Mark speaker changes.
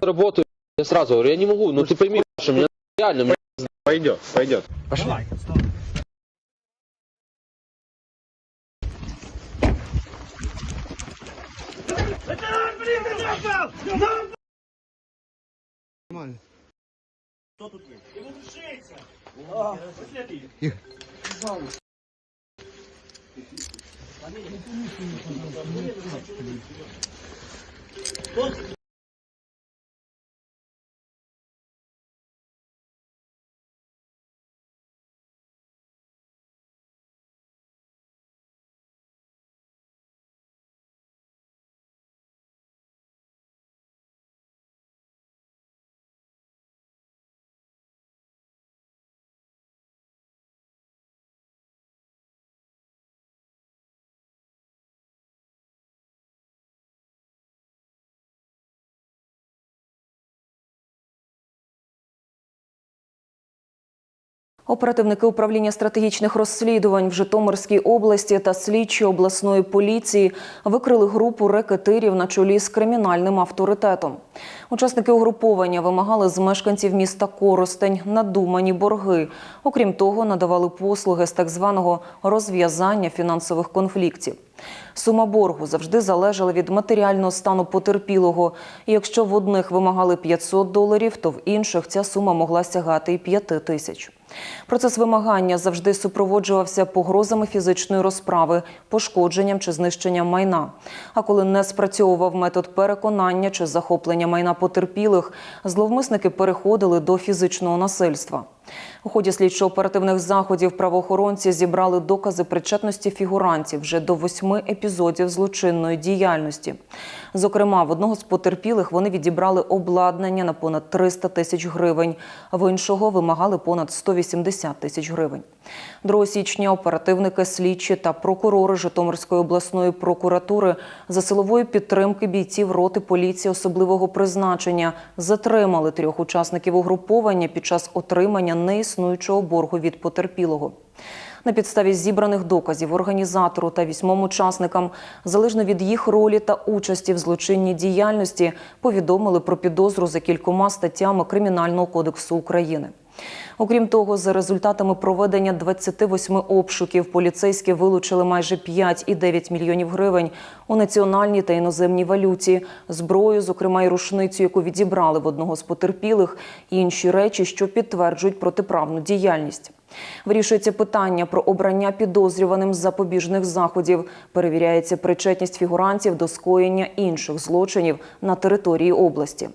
Speaker 1: работаю, я сразу говорю, я не могу, ну ты пойми, что меня реально... Меня...
Speaker 2: Пойдет, пойдет. Пошли. Кто тут? Ему.
Speaker 3: Оперативники управління стратегічних розслідувань в Житомирській області та слідчі обласної поліції викрили групу рекетирів на чолі з кримінальним авторитетом. Учасники угруповання вимагали з мешканців міста Коростень надумані борги. Окрім того, надавали послуги з так званого розв'язання фінансових конфліктів. Сума боргу завжди залежала від матеріального стану потерпілого. І якщо в одних вимагали 500 доларів, то в інших ця сума могла сягати і 5 тисяч. Процес вимагання завжди супроводжувався погрозами фізичної розправи, пошкодженням чи знищенням майна. А коли не спрацьовував метод переконання чи захоплення майна потерпілих, зловмисники переходили до фізичного насильства. У ході слідчо-оперативних заходів правоохоронці зібрали докази причетності фігурантів вже до восьми епізодів злочинної діяльності. Зокрема, в одного з потерпілих вони відібрали обладнання на понад 300 тисяч гривень, в іншого вимагали понад 180 тисяч гривень. 2 січня оперативники, слідчі та прокурори Житомирської обласної прокуратури за силової підтримки бійців роти поліції особливого призначення затримали трьох учасників угруповання під час отримання неіснуючого боргу від потерпілого. На підставі зібраних доказів організатору та вісьмом учасникам, залежно від їх ролі та участі в злочинній діяльності, повідомили про підозру за кількома статтями Кримінального кодексу України. Окрім того, за результатами проведення 28 обшуків поліцейські вилучили майже 5,9 мільйонів гривень у національній та іноземній валюті, зброю, зокрема й рушницю, яку відібрали в одного з потерпілих, і інші речі, що підтверджують протиправну діяльність. Вирішується питання про обрання підозрюваним запобіжних заходів. Перевіряється причетність фігурантів до скоєння інших злочинів на території області.